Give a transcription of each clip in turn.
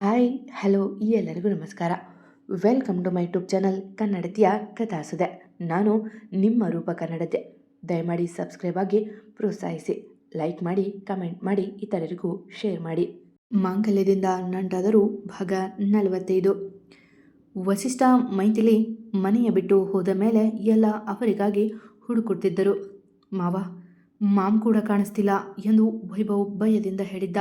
Hi hello ಈ ಎಲ್ಲರಿಗೂ ನಮಸ್ಕಾರ. Welcome to my YouTube channel ಕನ್ನಡತಿಯ ಕಥಾಸುದೆ. ನಾನು ನಿಮ್ಮ ರೂಪ ಕನ್ನಡತೆ. ದಯಮಾಡಿ ಸಬ್ಸ್ಕ್ರೈಬ್ ಆಗಿ ಪ್ರೋತ್ಸಾಹಿಸಿ. ಲೈಕ್ ಮಾಡಿ ಕಮೆಂಟ್ ಮಾಡಿ, ಇತರರಿಗೂ ಶೇರ್ ಮಾಡಿ. ಮಾಂಗಲ್ಯದಿಂದ ನಂಟಾದರೂ ಭಾಗ ನಲವತ್ತೈದು. ವಸಿಷ್ಠ ಮೈಥಿಲಿ ಮನೆಯ ಬಿಟ್ಟು ಹೋದ ಮೇಲೆ ಎಲ್ಲ ಅವರಿಗಾಗಿ ಹುಡುಕುತ್ತಿದ್ದರು. ಮಾವ, ಮಾಮ್ ಕೂಡ ಕಾಣಿಸ್ತಿಲ್ಲ ಎಂದು ವೈಭವ್ ಭಯದಿಂದ ಹೇಳಿದ್ದ.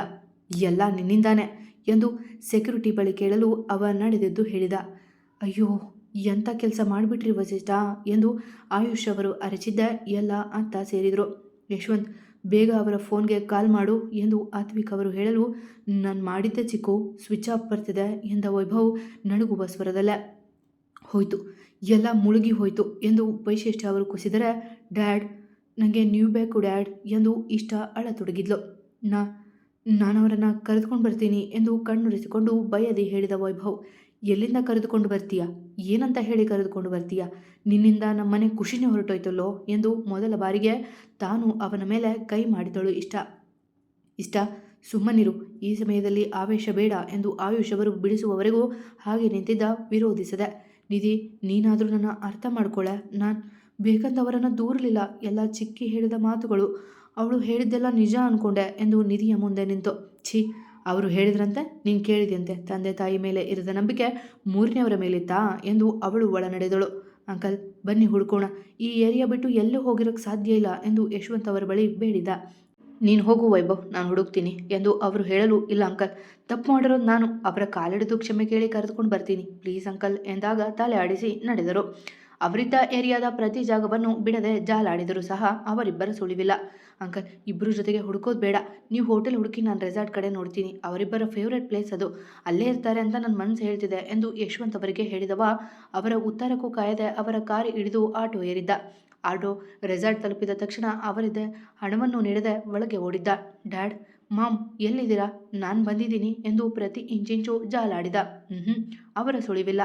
ಎಲ್ಲ ನಿನ್ನಿಂದಾನೆ ಎಂದು ಸೆಕ್ಯೂರಿಟಿ ಬಳಿ ಕೇಳಲು ಅವ ನಡೆದಿದ್ದು ಹೇಳಿದ. ಅಯ್ಯೋ ಎಂಥ ಕೆಲಸ ಮಾಡಿಬಿಟ್ರಿ ವಸಿಷ್ಠ ಎಂದು ಆಯುಷ್ ಅವರು ಅರಚಿದ್ದ ಎಲ್ಲ ಅಂತ ಸೇರಿದರು. ಯಶವಂತ್, ಬೇಗ ಅವರ ಫೋನ್ಗೆ ಕಾಲ್ ಮಾಡು ಎಂದು ಆತ್ವಿಕ್ ಅವರು ಹೇಳಲು, ನಾನು ಮಾಡಿದ್ದೆ ಚಿಕ್ಕು, ಸ್ವಿಚ್ ಆಫ್ ಬರ್ತಿದೆ ಎಂದ ವೈಭವ್ ನಡುಗುವ ಸ್ವರದಲ್ಲೇ. ಹೋಯ್ತು, ಎಲ್ಲ ಮುಳುಗಿ ಹೋಯ್ತು ಎಂದು ವೈಶಿಷ್ಠ ಅವರು ಕುಸಿದರೆ, ಡ್ಯಾಡ್ ನನಗೆ ನೀವು ಬೇಕು ಡ್ಯಾಡ್ ಎಂದು ಇಷ್ಟ ಅಳತೊಡಗಿದ್ಲು. ನಾ ನಾನು ಅವರನ್ನು ಕರೆದುಕೊಂಡು ಬರ್ತೀನಿ ಎಂದು ಕಣ್ಣುರಿಸಿಕೊಂಡು ಬಯದೆ ಹೇಳಿದ ವೈಭವ್, ಎಲ್ಲಿಂದ ಕರೆದುಕೊಂಡು ಬರ್ತೀಯ? ಏನಂತ ಹೇಳಿ ಕರೆದುಕೊಂಡು ಬರ್ತೀಯ? ನಿನ್ನಿಂದ ನಮ್ಮನೆ ಖುಷಿನೇ ಹೊರಟೋಯ್ತಲ್ಲೋ? ಎಂದು ಮೊದಲ ಬಾರಿಗೆ ತಾನು ಅವನ ಮೇಲೆ ಕೈ ಮಾಡಿದಳು. ಇಷ್ಟ ಇಷ್ಟ, ಸುಮ್ಮನಿರು. ಈ ಸಮಯದಲ್ಲಿ ಆವೇಶ ಬೇಡ ಎಂದು ಆಯುಷ್ ಅವರು ಬಿಡಿಸುವವರೆಗೂ ಹಾಗೆ ನಿಂತಿದ್ದ ವಿರೋಧಿಸದೆ, ನಿಧಿ, ನೀನಾದರೂ ನನ್ನ ಅರ್ಥ ಮಾಡ್ಕೊಳ್ಳೆ ನಾನು ಬೇಕಂತವರನ್ನು ದೂರಲಿಲ್ಲ. ಎಲ್ಲ ಚಿಕ್ಕಿ ಹೇಳಿದ ಮಾತುಗಳು. ಅವಳು ಹೇಳಿದ್ದೆಲ್ಲ ನಿಜ ಅಂದ್ಕೊಂಡೆ ಎಂದು ನಿಧಿಯ ಮುಂದೆ ನಿಂತು. ಛೀ, ಅವರು ಹೇಳಿದ್ರಂತೆ, ನೀನು ಕೇಳಿದೆಯಂತೆ. ತಂದೆ ತಾಯಿ ಮೇಲೆ ಇರದ ನಂಬಿಕೆ ಮೂರನೇವರ ಮೇಲಿತ್ತಾ ಎಂದು ಅವಳು ಒಳ ನಡೆದಳು ಅಂಕಲ್, ಬನ್ನಿ ಹುಡ್ಕೋಣ. ಈ ಏರಿಯಾ ಬಿಟ್ಟು ಎಲ್ಲೂ ಹೋಗಿರೋಕ್ಕೆ ಸಾಧ್ಯ ಇಲ್ಲ ಎಂದು ಯಶವಂತ್ ಅವರ ಬಳಿ ಬೇಡಿದ. ನೀನು ಹೋಗು ವೈಭವ್, ನಾನು ಹುಡುಕ್ತೀನಿ ಎಂದು ಅವರು ಹೇಳಲು ಇಲ್ಲ ಅಂಕಲ್. ತಪ್ಪು ಮಾಡಿರೋದು ನಾನು. ಅವರ ಕಾಲಿಡಿದು ಕ್ಷಮೆ ಕೇಳಿ ಕರೆದುಕೊಂಡು ಬರ್ತೀನಿ. ಪ್ಲೀಸ್ ಅಂಕಲ್ ಎಂದಾಗ ತಲೆ ಆಡಿಸಿ ನಡೆದರು. ಅವರಿದ್ದ ಏರಿಯಾದ ಪ್ರತಿ ಜಾಗವನ್ನು ಬಿಡದೆ ಜಾಲಾಡಿದರೂ ಸಹ ಅವರಿಬ್ಬರ ಸುಳಿವಿಲ್ಲ. ಅಂಕಲ್ ಇಬ್ಬರು ಜೊತೆಗೆ ಹುಡುಕೋದು ಬೇಡ. ನೀವು ಹೋಟೆಲ್ ಹುಡುಕಿ ನಾನು ರೆಸಾರ್ಟ್ ಕಡೆ ನೋಡ್ತೀನಿ. ಅವರಿಬ್ಬರ ಫೇವ್ರೆಟ್ ಪ್ಲೇಸ್ ಅದು. ಅಲ್ಲೇ ಇರ್ತಾರೆ ಅಂತ ನನ್ನ ಮನಸ್ಸು ಹೇಳ್ತಿದೆ ಎಂದು ಯಶವಂತ್ ಅವರಿಗೆ ಹೇಳಿದವ. ಅವರ ಉತ್ತರಕ್ಕೂ ಕಾಯದೆ ಅವರ ಕಾರ್ ಹಿಡಿದು ಆಟೋ ಏರಿದ್ದ. ಆಟೋ ರೆಸಾರ್ಟ್ ತಲುಪಿದ ತಕ್ಷಣ ಅವರಿದ್ದೆ ಹಣವನ್ನು ನೀಡದೆ ಒಳಗೆ ಓಡಿದ್ದ. ಡ್ಯಾಡ್, ಮಾಮ್, ಎಲ್ಲಿದ್ದೀರಾ? ನಾನು ಬಂದಿದ್ದೀನಿ ಎಂದು ಪ್ರತಿ ಇಂಚಿಂಚು ಜಾಲಾಡಿದ. ಹ್ಞೂ ಅವರ ಸುಳಿವಿಲ್ಲ.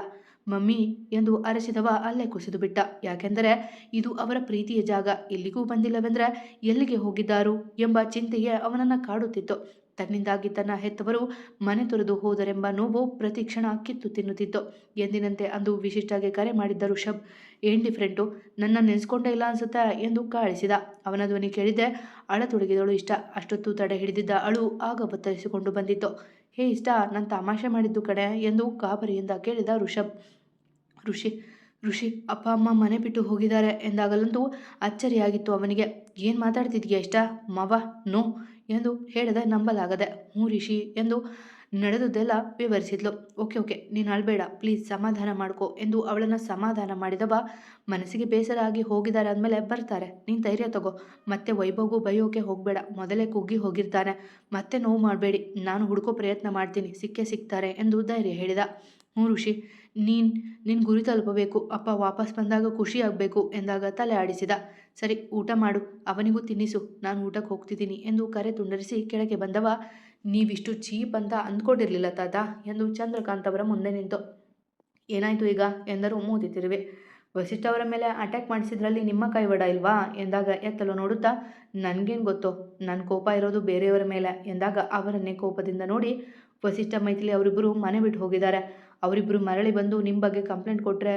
ಮಮ್ಮಿ ಎಂದು ಅರಸಿದವ ಅಲ್ಲೇ ಕುಸಿದು ಬಿಟ್ಟ. ಯಾಕೆಂದರೆ ಇದು ಅವರ ಪ್ರೀತಿಯ ಜಾಗ. ಎಲ್ಲಿಗೂ ಬಂದಿಲ್ಲವೆಂದರೆ ಎಲ್ಲಿಗೆ ಹೋಗಿದ್ದಾರು ಎಂಬ ಚಿಂತೆಯೇ ಅವನನ್ನು ಕಾಡುತ್ತಿತ್ತು. ತನ್ನಿಂದಾಗಿ ತನ್ನ ಹೆತ್ತವರು ಮನೆ ತೊರೆದು ಹೋದರೆಂಬ ನೋವು ಪ್ರತಿ ಕ್ಷಣ ಕಿತ್ತು ತಿನ್ನುತ್ತಿತ್ತು. ಎಂದಿನಂತೆ ಅಂದು ವಿಶಿಷ್ಟಾಗಿ ಕರೆ ಮಾಡಿದ್ದರು ಶಬ್. ಏನ್ ಡಿಫ್ರೆಂಟು ನನ್ನ ನೆನೆಸ್ಕೊಂಡೇ ಇಲ್ಲ ಅನ್ಸುತ್ತಾ? ಎಂದು ಕಾಳಿಸಿದ. ಅವನ ಧ್ವನಿ ಕೇಳಿದ್ದೆ ಅಳತೊಡಗಿದಳು ಇಷ್ಟ. ಅಷ್ಟೊತ್ತು ತಡೆ ಹಿಡಿದಿದ್ದ ಅಳು ಆಗ ಬತ್ತರಿಸಿಕೊಂಡು ಬಂದಿತ್ತು. ಹೇ ಇಷ್ಟ, ನಾನು ತಮಾಷೆ ಮಾಡಿದ್ದು ಕಡೆ ಎಂದು ಗಾಬರಿಯಿಂದ ಕೇಳಿದ ಋಷಭ್ ಋಷಿ ಋಷಿ, ಅಪ್ಪ, ಅಮ್ಮ ಮನೆ ಬಿಟ್ಟು ಹೋಗಿದ್ದಾರೆ ಎಂದಾಗಲಂತೂ ಅಚ್ಚರಿಯಾಗಿತ್ತು ಅವನಿಗೆ. ಏನು ಮಾತಾಡ್ತಿದ್ಯಾ ಇಷ್ಟ? ಮವ, ನೋ ಎಂದು ಹೇಳದೆ ನಂಬಲಾಗದೆ ಹ್ಞೂ ಋಷಿ ಎಂದು ನಡೆದುದೆಲ್ಲ ವಿವರಿಸಿದ್ಲು. ಓಕೆ ಓಕೆ, ನೀನು ಅಳಬೇಡ, ಪ್ಲೀಸ್ ಸಮಾಧಾನ ಮಾಡ್ಕೋ ಎಂದು ಅವಳನ್ನು ಸಮಾಧಾನ ಮಾಡಿದವ ಮನಸ್ಸಿಗೆ ಬೇಸರ ಆಗಿ ಹೋಗಿದ್ದಾರೆ ಅಂದಮೇಲೆ ಬರ್ತಾರೆ. ನೀನು ಧೈರ್ಯ ತಗೋ, ಮತ್ತೆ ವೈಭವಗೂ ಬೈಯೋಕೆ ಹೋಗಬೇಡ, ಮೊದಲೇ ಕುಗ್ಗಿ ಹೋಗಿರ್ತಾನೆ. ಮತ್ತೆ ನೋವು ಮಾಡಬೇಡಿ, ನಾನು ಹುಡುಕೋ ಪ್ರಯತ್ನ ಮಾಡ್ತೀನಿ, ಸಿಕ್ಕೇ ಸಿಗ್ತಾರೆ ಎಂದು ಧೈರ್ಯ ಹೇಳಿದ. ಹ್ಞೂ ಋಷಿ ನೀನು ನಿನ್ನ ಗುರಿ ತಲುಪಬೇಕು. ಅಪ್ಪ ವಾಪಸ್ ಬಂದಾಗ ಖುಷಿ ಆಗಬೇಕು ಎಂದಾಗ ತಲೆ ಆಡಿಸಿದ. ಸರಿ, ಊಟ ಮಾಡು. ಅವನಿಗೂ ತಿನ್ನಿಸು. ನಾನು ಊಟಕ್ಕೆ ಹೋಗ್ತಿದ್ದೀನಿ ಎಂದು ಕರೆ ತುಂಡರಿಸಿ ಕೆಳಗೆ ಬಂದವ. ನೀವಿಷ್ಟು ಚೀಪ್ ಅಂತ ಅಂದ್ಕೊಂಡಿರಲಿಲ್ಲ ತಾತ ಎಂದು ಚಂದ್ರಕಾಂತ್ ಅವರ ಮುಂದೆ ನಿಂತು. ಏನಾಯಿತು ಈಗ? ಎಂದರು ಮೂತಿ ತಿರುವೆ. ವಸಿಷ್ಠ ಅವರ ಮೇಲೆ ಅಟ್ಯಾಕ್ ಮಾಡಿಸಿದ್ರಲ್ಲಿ ನಿಮ್ಮ ಕೈವಡ ಇಲ್ವಾ? ಎಂದಾಗ ಎತ್ತಲು ನೋಡುತ್ತಾ, ನನಗೇನು ಗೊತ್ತೋ? ನನ್ನ ಕೋಪ ಇರೋದು ಬೇರೆಯವರ ಮೇಲೆ ಎಂದಾಗ ಅವರನ್ನೇ ಕೋಪದಿಂದ ನೋಡಿ ವಸಿಷ್ಠ ಮೈಥಿಲಿ ಅವರಿಬ್ಬರು ಮನೆ ಬಿಟ್ಟು ಹೋಗಿದ್ದಾರೆ. ಅವರಿಬ್ಬರು ಮರಳಿ ಬಂದು ನಿಮ್ಮ ಬಗ್ಗೆ ಕಂಪ್ಲೇಂಟ್ ಕೊಟ್ಟರೆ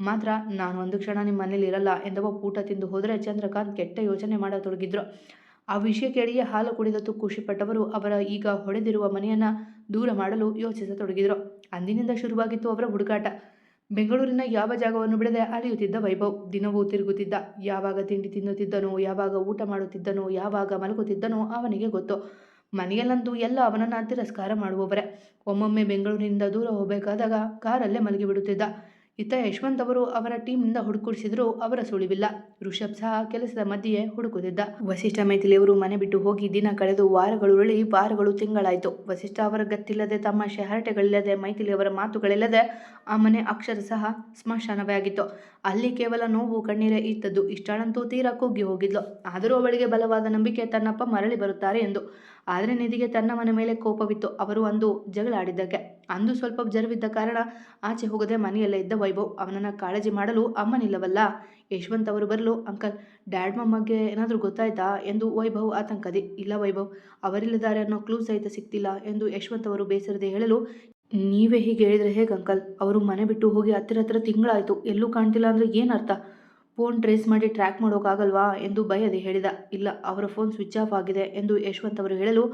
ಮಾತ್ರ ನಾನು ಒಂದು ಕ್ಷಣ ನಿಮ್ಮ ಮನೇಲಿ ಇರಲ್ಲ ಎಂದವ ಊಟ ತಿಂದು ಹೋದರೆ ಚಂದ್ರಕಾಂತ್ ಕೆಟ್ಟ ಯೋಚನೆ ಮಾಡತೊಡಗಿದ್ರು. ಆ ವಿಷಯ ಕೇಳಿಯೇ ಹಾಲು ಕುಡಿದತ್ತು ಖುಷಿಪಟ್ಟವರು ಅವರ ಈಗ ಹೊಡೆದಿರುವ ಮನೆಯನ್ನು ದೂರ ಮಾಡಲು ಯೋಚಿಸತೊಡಗಿದ್ರು. ಅಂದಿನಿಂದ ಶುರುವಾಗಿತ್ತು ಅವರ ಹುಡುಕಾಟ. ಬೆಂಗಳೂರಿನ ಯಾವ ಜಾಗವನ್ನು ಬಿಡದೆ ಅಲೆಯುತ್ತಿದ್ದ ವೈಭವ್. ದಿನವೂ ತಿರುಗುತ್ತಿದ್ದ. ಯಾವಾಗ ತಿಂಡಿ ತಿನ್ನುತ್ತಿದ್ದನೋ, ಯಾವಾಗ ಊಟ ಮಾಡುತ್ತಿದ್ದನೋ, ಯಾವಾಗ ಮಲಗುತ್ತಿದ್ದನೋ ಅವನಿಗೆ ಗೊತ್ತು. ಮನೆಯಲ್ಲಂತೂ ಎಲ್ಲ ಅವನನ್ನ ತಿರಸ್ಕಾರ ಮಾಡುವವರೇ. ಒಮ್ಮೊಮ್ಮೆ ಬೆಂಗಳೂರಿನಿಂದ ದೂರ ಹೋಗಬೇಕಾದಾಗ ಕಾರಲ್ಲೇ ಮಲಗಿಬಿಡುತ್ತಿದ್ದ ಇತ್ತ ಯಶವಂತ್ ಅವರು ಅವರ ಟೀಮ್ನಿಂದ ಹುಡುಕುಡಿಸಿದ್ರು ಅವರ ಸುಳಿವಿಲ್ಲ. ಋಷಭ್ ಸಹ ಕೆಲಸದ ಮಧ್ಯೆ ಹುಡುಕುತ್ತಿದ್ದ. ವಸಿಷ್ಠ ಮೈಥಿಲಿಯವರು ಮನೆ ಬಿಟ್ಟು ಹೋಗಿ ದಿನ ಕಳೆದು ವಾರಗಳುರುಳಿ ವಾರಗಳು ತಿಂಗಳಾಯಿತು. ವಸಿಷ್ಠ ಅವರ ಗತ್ತಿಲ್ಲದೆ ತಮ್ಮ ಹರಟೆಗಳಿಲ್ಲದೆ ಮೈಥಿಲಿಯವರ ಮಾತುಗಳಿಲ್ಲದೆ ಆ ಮನೆ ಅಕ್ಷರ ಸಹ ಸ್ಮಶಾನವೇ ಆಗಿತ್ತು. ಅಲ್ಲಿ ಕೇವಲ ನೋವು ಕಣ್ಣೀರೇ ಇತ್ತದ್ದು ಇಷ್ಟಾಳಂತೂ ತೀರಾ ಕುಗ್ಗಿ ಹೋಗಿದ್ಲು. ಆದರೂ ಅವಳಿಗೆ ಬಲವಾದ ನಂಬಿಕೆ ತನ್ನಪ್ಪ ಮರಳಿ ಬರುತ್ತಾರೆ ಎಂದು. ಆದರೆ ನಿಧಿಗೆ ತನ್ನ ಮನೆ ಮೇಲೆ ಕೋಪವಿತ್ತು. ಅವರು ಅಂದು ಜಗಳಾಡಿದ್ದಕ್ಕೆ. ಅಂದು ಸ್ವಲ್ಪ ಜರವಿದ್ದ ಕಾರಣ ಆಚೆ ಹೋಗದೆ ಮನೆಯಲ್ಲೇ ಇದ್ದ ವೈಭವ್ ಅವನನ್ನು ಕಾಳಜಿ ಮಾಡಲು ಅಮ್ಮನಿಲ್ಲವಲ್ಲ? ಯಶವಂತ್ ಅವರು ಬರಲು, ಅಂಕಲ್, ಡ್ಯಾಡ್ ಮಮ್ಮಗೆ ಏನಾದರೂ ಗೊತ್ತಾಯ್ತಾ? ಎಂದು ವೈಭವ್ ಆತಂಕದಿ. ಇಲ್ಲ ವೈಭವ್ ಅವರಿಲ್ಲದಾರೆ ಅನ್ನೋ ಕ್ಲೂ ಸಹಿತ ಸಿಕ್ತಿಲ್ಲ ಎಂದು ಯಶವಂತ್ ಅವರು ಬೇಸರದೆ ಹೇಳಲು, ನೀವೇ ಹೀಗೆ ಹೇಳಿದರೆ ಹೇಗೆ ಅಂಕಲ್? ಅವರು ಮನೆ ಬಿಟ್ಟು ಹೋಗಿ ಹತ್ತಿರ ಹತ್ತಿರ ತಿಂಗಳಾಯಿತು. ಎಲ್ಲೂ ಕಾಣ್ತಿಲ್ಲ ಅಂದರೆ ಏನು ಅರ್ಥ? ಫೋನ್ ಟ್ರೇಸ್ ಮಾಡಿ ಟ್ರ್ಯಾಕ್ ಮಾಡೋಕ್ಕಾಗಲ್ವಾ ಎಂದು ಭಯದೆ ಹೇಳಿದ. ಇಲ್ಲ, ಅವರ ಫೋನ್ ಸ್ವಿಚ್ ಆಫ್ ಆಗಿದೆ ಎಂದು ಯಶವಂತ್ ಅವರು ಹೇಳಲು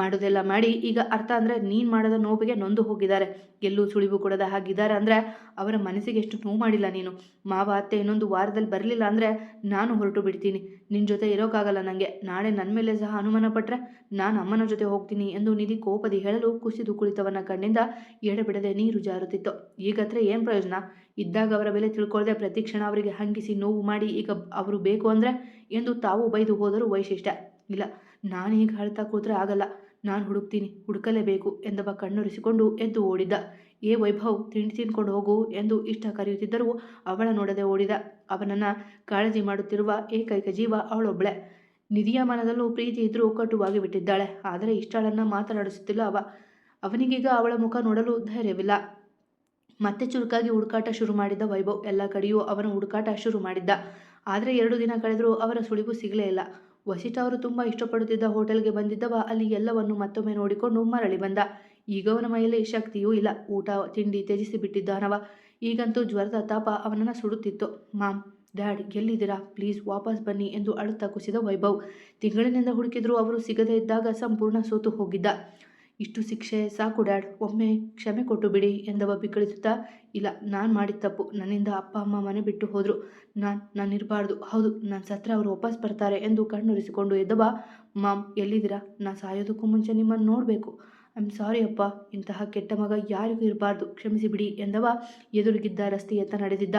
ಮಾಡೋದೆಲ್ಲ ಮಾಡಿ, ಈಗ ಅರ್ಥ ಅಂದರೆ ನೀನು ಮಾಡದ ನೋವಿಗೆ ನೊಂದು ಹೋಗಿದ್ದಾರೆ. ಎಲ್ಲೂ ಸುಳಿವು ಕೊಡದ ಹಾಗಿದ್ದಾರೆ ಅಂದರೆ ಅವರ ಮನಸ್ಸಿಗೆ ಎಷ್ಟು ನೋವು ಮಾಡಿಲ್ಲ ನೀನು. ಮಾವ, ಅತ್ತೆ ಇನ್ನೊಂದು ವಾರದಲ್ಲಿ ಬರಲಿಲ್ಲ ಅಂದರೆ ನಾನು ಹೊರಟು ಬಿಡ್ತೀನಿ. ನಿನ್ನ ಜೊತೆ ಇರೋಕ್ಕಾಗಲ್ಲ ನನಗೆ ನಾಳೆ ನನ್ನ ಮೇಲೆ ಸಹ ಅನುಮಾನ ಪಟ್ಟರೆ ನಾನು ಅಮ್ಮನ ಜೊತೆ ಹೋಗ್ತೀನಿ ಎಂದು ನಿಧಿ ಕೋಪದಿ ಹೇಳಲು ಕುಸಿದು ಕುಳಿತವನ ಕಣ್ಣಿಂದ ಎಡೆಬಿಡದೆ ನೀರು ಜಾರುತ್ತಿತ್ತು. ಈಗತ್ರ ಏನು ಪ್ರಯೋಜನ? ಇದ್ದಾಗ ಅವರ ಬೆಲೆ ತಿಳ್ಕೊಳ್ಳದೆ ಪ್ರತಿ ಕ್ಷಣ ಅವರಿಗೆ ಹಂಗಿಸಿ ನೋವು ಮಾಡಿ ಈಗ ಅವರು ಬೇಕು ಅಂದರೆ ಎಂದು ತಾವು ಬೈದು ಹೋದರೂ ವೈಶಿಷ್ಟ್ಯ. ಇಲ್ಲ, ನಾನು ಈಗ ಅಳ್ತಾ ಕೂತ್ರೆ ಆಗಲ್ಲ. ನಾನು ಹುಡುಕ್ತೀನಿ, ಹುಡುಕಲೇಬೇಕು ಎಂದವ ಕಣ್ಣೊರೆಸಿಕೊಂಡು ಎದ್ದು ಓಡಿದ್ದ ಏ ವೈಭವ್, ತಿಂಡಿ ತಿನ್ಕೊಂಡು ಹೋಗು ಎಂದು ಇಷ್ಟ ಕರೆಯುತ್ತಿದ್ದರೂ ಅವಳ ನೋಡದೆ ಓಡಿದ. ಅವನನ್ನು ಕಾಳಜಿ ಮಾಡುತ್ತಿರುವ ಏಕೈಕ ಜೀವ ಅವಳೊಬ್ಬಳೆ ನಿಧಿಯ ಮನದಲ್ಲೂ ಪ್ರೀತಿ ಇದ್ದರೂ ಕಟುವಾಗಿ ಬಿಟ್ಟಿದ್ದಾಳೆ. ಆದರೆ ಇಷ್ಟಳನ್ನು ಮಾತನಾಡಿಸುತ್ತಿಲ್ಲ ಅವ. ಅವನಿಗೀಗ ಅವಳ ಮುಖ ನೋಡಲು ಧೈರ್ಯವಿಲ್ಲ. ಮತ್ತೆ ಚುರುಕಾಗಿ ಹುಡುಕಾಟ ಶುರು ಮಾಡಿದ್ದ ವೈಭವ್ ಎಲ್ಲ ಕಡೆಯೂ ಅವನ ಹುಡುಕಾಟ ಶುರು ಮಾಡಿದ್ದ. ಆದರೆ ಎರಡು ದಿನ ಕಳೆದರೂ ಅವರ ಸುಳಿವು ಸಿಗಲೇ ಇಲ್ಲ. ವಸಿಷ್ಠ ಅವರು ತುಂಬ ಇಷ್ಟಪಡುತ್ತಿದ್ದ ಹೋಟೆಲ್ಗೆ ಬಂದಿದ್ದವ ಅಲ್ಲಿ ಎಲ್ಲವನ್ನು ಮತ್ತೊಮ್ಮೆ ನೋಡಿಕೊಂಡು ಮರಳಿ ಬಂದ. ಈಗ ಅವನ ಮೈಯಲ್ಲಿ ಶಕ್ತಿಯೂ ಇಲ್ಲ. ಊಟ, ತಿಂಡಿ ತ್ಯಜಿಸಿ ಬಿಟ್ಟಿದ್ದಾನವ ಈಗಂತೂ ಜ್ವರದ ತಾಪ ಅವನನ್ನು ಸುಡುತ್ತಿತ್ತು. ಮಾಮ್, ಡ್ಯಾಡ್, ಎಲ್ಲಿದ್ದೀರಾ? ಪ್ಲೀಸ್ ವಾಪಸ್ ಬನ್ನಿ ಎಂದು ಅಳುತ್ತಾ ಕುಸಿದ ವೈಭವ್. ತಿಂಗಳಿನಿಂದ ಹುಡುಕಿದ್ರು ಅವರು ಸಿಗದೇ ಇದ್ದಾಗ ಸಂಪೂರ್ಣ ಸೋತು ಹೋಗಿದ್ದ. ಇಷ್ಟು ಶಿಕ್ಷೆ ಸಾಕು ಡ್ಯಾಡ್. ಒಮ್ಮೆ ಕ್ಷಮೆ ಕೊಟ್ಟು ಬಿಡಿ ಎಂದವ ಬಿಕ್ಕಳಿಸುತ್ತಾ, ಇಲ್ಲ, ನಾನು ಮಾಡಿದ ತಪ್ಪು. ನನ್ನಿಂದ ಅಪ್ಪ, ಅಮ್ಮ ಮನೆ ಬಿಟ್ಟು ಹೋದರು. ನಾನು ನಾನಿರಬಾರ್ದು ಹೌದು, ನಾನು ಸತ್ರ ಅವರು ವಾಪಸ್ ಬರ್ತಾರೆ ಎಂದು ಕಣ್ಣುರಿಸಿಕೊಂಡು ಎದ್ದವ, ಮಾಮ್, ಎಲ್ಲಿದ್ದೀರಾ? ನಾನು ಸಾಯೋದಕ್ಕೂ ಮುಂಚೆ ನಿಮ್ಮನ್ನು ನೋಡಬೇಕು. ಐ ಸಾರಿ ಅಪ್ಪ. ಇಂತಹ ಕೆಟ್ಟ ಮಗ ಯಾರಿಗೂ ಇರಬಾರ್ದು. ಕ್ಷಮಿಸಿ ಬಿಡಿ, ಎಂದವ ಎದುರಿಗಿದ್ದ ರಸ್ತೆಯತ್ತ ನಡೆದಿದ್ದ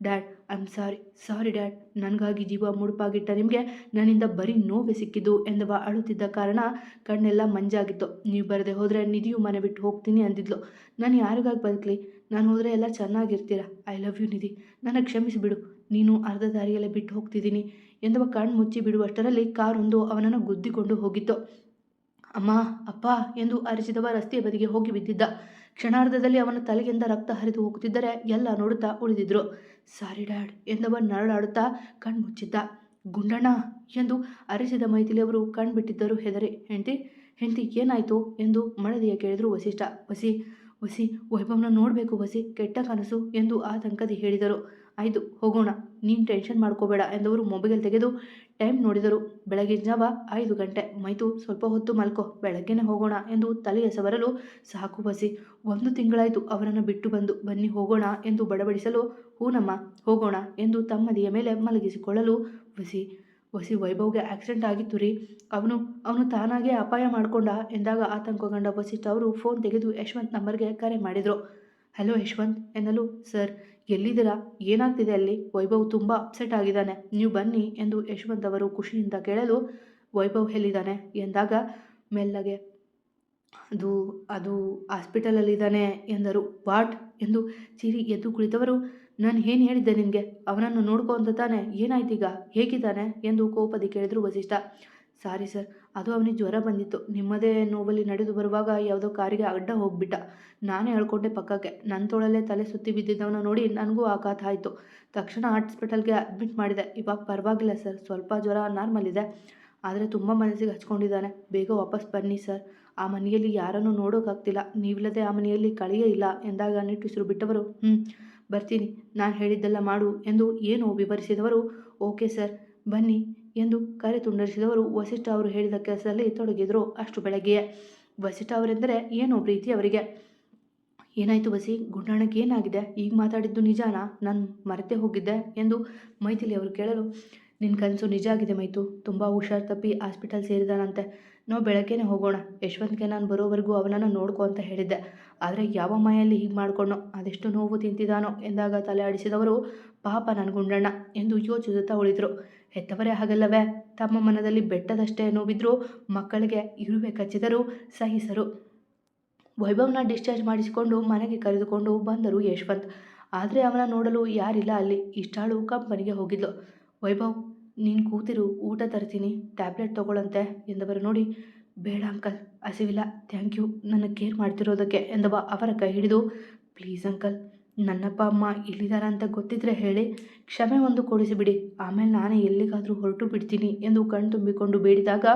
dad I am sorry sorry dad ನನಗಾಗಿ ಜೀವ ಮುಡುಪಾಗಿಟ್ಟ ನಿಮಗೆ ನನ್ನಿಂದ ಬರೀ ನೋವೇ ಸಿಕ್ಕಿದ್ದು ಎಂದವ ಅಳುತ್ತಿದ್ದ ಕಾರಣ ಕಣ್ಣೆಲ್ಲ ಮಂಜಾಗಿತ್ತು. ನೀವು ಬರದೆ ಹೋದರೆ ನಿಧಿಯು ಮನೆ ಬಿಟ್ಟು ಹೋಗ್ತೀನಿ ಅಂದಿದ್ಲು. ನಾನು ಯಾರಿಗಾಗಿ ಬದುಕಲಿ? ನಾನು ಹೋದರೆ ಎಲ್ಲ ಚೆನ್ನಾಗಿರ್ತೀರ? I love you Nidhi. ನನಗೆ ಕ್ಷಮಿಸಿಬಿಡು. ನೀನು ಅರ್ಧ ದಾರಿಯಲ್ಲೇ ಬಿಟ್ಟು ಹೋಗ್ತಿದ್ದೀನಿ ಎಂದವ ಕಣ್ಣು ಮುಚ್ಚಿ ಬಿಡುವಷ್ಟರಲ್ಲಿ ಕಾರೊಂದು ಅವನನ್ನು ಗುದ್ದಿಕೊಂಡು ಹೋಗಿತ್ತು. ಅಮ್ಮ, ಅಪ್ಪ ಎಂದು ಅರಿಸಿದವ ರಸ್ತೆಯ ಬದಿಗೆ ಹೋಗಿ ಬಿದ್ದಿದ್ದ. ಕ್ಷಣಾರ್ಧದಲ್ಲಿ ಅವನ ತಲೆಯಿಂದ ರಕ್ತ ಹರಿದು ಹೋಗುತ್ತಿದ್ದರೆ ಎಲ್ಲ ನೋಡುತ್ತಾ ಉಳಿದಿದ್ರು. ಸಾರಿ ಡ್ಯಾಡ್, ಎಂದವ ನರಳಾಡುತ್ತಾ ಕಣ್ಮುಚ್ಚಿದ್ದ. ಗುಂಡಣ್ಣ, ಎಂದು ಅರಿಸಿದ ಮೈಥಿಲಿಯವರು ಕಣ್ಬಿಟ್ಟಿದ್ದರು ಹೆದರಿ. ಹೆಂಡತಿ ಹೆಂಡತಿ ಏನಾಯಿತು? ಎಂದು ಮಳದಿಯ ಕೇಳಿದರು ವಸಿಷ್ಠ. ವಸಿ ವಸಿ, ವೈಭವನ ನೋಡಬೇಕು ವಸಿ, ಕೆಟ್ಟ ಕನಸು ಎಂದು ಆತಂಕದಿ ಹೇಳಿದರು. ಆಯಿತು, ಹೋಗೋಣ. ನೀನು ಟೆನ್ಷನ್ ಮಾಡ್ಕೋಬೇಡ ಎಂದವರು ಮೊಬೈಲ್ ತೆಗೆದು ಟೈಮ್ ನೋಡಿದರು. ಬೆಳಗಿನ ಜಾವ ಐದು ಗಂಟೆ. ಮೈತು, ಸ್ವಲ್ಪ ಹೊತ್ತು ಮಲ್ಕೋ. ಬೆಳಗ್ಗೆನೇ ಹೋಗೋಣ ಎಂದು ತಲೆಯ ಸವರಲು ಸಾಕು ಬಸಿ ಒಂದು ತಿಂಗಳಾಯಿತು ಅವರನ್ನು ಬಿಟ್ಟು ಬಂದು. ಬನ್ನಿ, ಹೋಗೋಣ ಎಂದು ಬಡಬಡಿಸಲು, ಹೂನಮ್ಮ, ಹೋಗೋಣ ಎಂದು ತಮ್ಮದಿಯ ಮೇಲೆ ಮಲಗಿಸಿಕೊಳ್ಳಲು ವಸಿ ವಸಿ ವೈಭವ್ಗೆ ಆಕ್ಸಿಡೆಂಟ್ ಆಗಿತ್ತು ರೀ ಅವನು ಅವನು ತಾನಾಗೇ ಅಪಾಯ ಮಾಡಿಕೊಂಡ ಎಂದಾಗ ಆತಂಕಗೊಂಡ ವಸಿಷ್ಠ ಅವರು ಫೋನ್ ತೆಗೆದು ಯಶವಂತ್ ನಂಬರ್ಗೆ ಕರೆ ಮಾಡಿದರು. ಹಲೋ ಯಶವಂತ್, ಎನ್ನಲು ಸರ್ ಎಲ್ಲಿದ್ದೀರಾ? ಏನಾಗ್ತಿದೆ ಅಲ್ಲಿ? ವೈಭವ್ ತುಂಬ ಅಪ್ಸೆಟ್ ಆಗಿದ್ದಾನೆ. ನೀವು ಬನ್ನಿ, ಎಂದು ಯಶವಂತ್ ಅವರು ಖುಷಿಯಿಂದ ಕೇಳಲು, ವೈಭವ್ ಎಲ್ಲಿದ್ದಾನೆ? ಎಂದಾಗ, ಮೆಲ್ಲಗೆ, ಅದು ಅದು ಹಾಸ್ಪಿಟಲಲ್ಲಿದ್ದಾನೆ ಎಂದರು. ವಾಟ್ ಎಂದು ಚಿರಿ ಎದ್ದು ಕುಳಿತವರು ನಾನು ಏನು ಹೇಳಿದ್ದೆ ನಿನಗೆ? ಅವನನ್ನು ನೋಡ್ಕೊ ಅಂತ ತಾನೆ? ಏನಾಯ್ತೀಗ ಹೇಗಿದ್ದಾನೆ? ಎಂದು ಕೋಪದಿ ಕೇಳಿದ್ರು ವಸಿಷ್ಠ. ಸಾರಿ ಸರ್, ಅದು ಅವನಿಗೆ ಜ್ವರ ಬಂದಿತ್ತು. ನಿಮ್ಮದೇ ನೋವಲ್ಲಿ ನಡೆದು ಬರುವಾಗ ಯಾವುದೋ ಕಾರಿಗೆ ಅಡ್ಡ ಹೋಗ್ಬಿಟ್ಟ. ನಾನೇ ಹೇಳ್ಕೊಂಡೆ ಪಕ್ಕಕ್ಕೆ. ನನ್ನ ತೋಳಲ್ಲೇ ತಲೆ ಸುತ್ತಿ ಬಿದ್ದಿದ್ದವನ ನೋಡಿ ನನಗೂ ಆಘಾತ ಆಯಿತು. ತಕ್ಷಣ ಹಾಸ್ಪಿಟಲ್ಗೆ ಅಡ್ಮಿಟ್ ಮಾಡಿದೆ. ಇವಾಗ ಪರವಾಗಿಲ್ಲ ಸರ್, ಸ್ವಲ್ಪ ಜ್ವರ ನಾರ್ಮಲ್ ಇದೆ. ಆದರೆ ತುಂಬ ಮನಸ್ಸಿಗೆ ಹಚ್ಕೊಂಡಿದ್ದಾನೆ. ಬೇಗ ವಾಪಸ್ ಬನ್ನಿ ಸರ್. ಆ ಮನೆಯಲ್ಲಿ ಯಾರನ್ನೂ ನೋಡೋಕ್ಕಾಗ್ತಿಲ್ಲ ನೀವಿಲ್ಲದೆ ಆ ಮನೆಯಲ್ಲಿ ಕಳೆಯೇ ಇಲ್ಲ ಎಂದಾಗ ನಿಟ್ಟುಸಿರು ಬಿಟ್ಟವರು. ಹ್ಞೂ ಬರ್ತೀನಿ, ನಾನು ಹೇಳಿದ್ದೆಲ್ಲ ಮಾಡು ಎಂದು ಏನು ವಿವರಿಸಿದವರು, ಓಕೆ ಸರ್, ಬನ್ನಿ ಎಂದು ಕರೆ ತುಂಡರಿಸಿದವರು ವಸಿಷ್ಠ ಅವರು ಹೇಳಿದ ಕೆಲಸದಲ್ಲಿ ತೊಡಗಿದರು ಅಷ್ಟು ಬೆಳಗ್ಗೆಯೇ ವಸಿಷ್ಠ ಅವರೆಂದರೆ ಏನು ಪ್ರೀತಿ ಅವರಿಗೆ. ಏನಾಯಿತು ಬಸಿ ಗುಂಡಾಣಕ್ಕೆ ಏನಾಗಿದೆ? ಈಗ ಮಾತಾಡಿದ್ದು ನಿಜಾನಾ? ನಾನು ಮರೆತೇ ಹೋಗಿದ್ದೆ ಎಂದು ಮೈಥಿಲಿ ಅವರು ಕೇಳಲು ನಿನ್ನ ಕನಸು ನಿಜ ಆಗಿದೆ ಮೈತು. ತುಂಬ ಹುಷಾರು ತಪ್ಪಿ ಹಾಸ್ಪಿಟಲ್ ಸೇರಿದಾನಂತೆ. ನಾವು ಬೆಳಗ್ಗೆನೇ ಹೋಗೋಣ. ಯಶವಂತ್ಗೆ ನಾನು ಬರೋವರೆಗೂ ಅವನನ್ನು ನೋಡ್ಕೊ ಅಂತ ಹೇಳಿದ್ದೆ. ಆದರೆ ಯಾವ ಮಾಯಲ್ಲಿ ಹೀಗೆ ಮಾಡ್ಕೊಂಡೋ ಅದೆಷ್ಟು ನೋವು ತಿಂತಿದ್ದಾನೋ ಎಂದಾಗ ತಲೆ ಆಡಿಸಿದವರು ಪಾಪ ನನ್ನ ಗುಂಡಣ್ಣ ಎಂದು ಯೋಚಿಸುತ್ತಾ ಉಳಿದರು. ಹೆತ್ತವರೇ ಹಾಗಲ್ಲವೇ? ತಮ್ಮ ಮನದಲ್ಲಿ ಬೆಟ್ಟದಷ್ಟೇ ನೋವಿದ್ರು ಮಕ್ಕಳಿಗೆ ಇರುವೆ ಕಚ್ಚಿದರು ಸಹಿಸರು. ವೈಭವ್ನ ಡಿಸ್ಚಾರ್ಜ್ ಮಾಡಿಸಿಕೊಂಡು ಮನೆಗೆ ಕರೆದುಕೊಂಡು ಬಂದರು ಯಶವಂತ್. ಆದರೆ ಅವನ ನೋಡಲು ಯಾರಿಲ್ಲ ಅಲ್ಲಿ. ಇಷ್ಟಾಳು ಕಂಪನಿಗೆ ಹೋಗಿದ್ಲು. ವೈಭವ್ ನೀನು ಕೂತಿರು, ಊಟ ತರ್ತೀನಿ ಟ್ಯಾಬ್ಲೆಟ್ ತೊಗೊಳಂತೆ ಎಂದವರು ನೋಡಿ, ಬೇಡ ಅಂಕಲ್, ಹಸಿವಿಲ್ಲ ಥ್ಯಾಂಕ್ ಯು ನನ್ನ ಕೇರ್ ಮಾಡ್ತಿರೋದಕ್ಕೆ ಎಂದವ ಅವರ ಕೈ ಹಿಡಿದು. ಪ್ಲೀಸ್ ಅಂಕಲ್, ನನ್ನಪ್ಪ, ಅಮ್ಮ ಇಲ್ಲಿದ್ದಾರೆ ಅಂತ ಗೊತ್ತಿದ್ರೆ ಹೇಳಿ, ಕ್ಷಮೆ ಒಂದು ಕೊಡಿಸಿಬಿಡಿ ಆಮೇಲೆ ನಾನೇ ಎಲ್ಲಿಗಾದರೂ ಹೊರಟು ಬಿಡ್ತೀನಿ ಎಂದು ಕಣ್ಣು ತುಂಬಿಕೊಂಡು ಬೇಡಿದಾಗ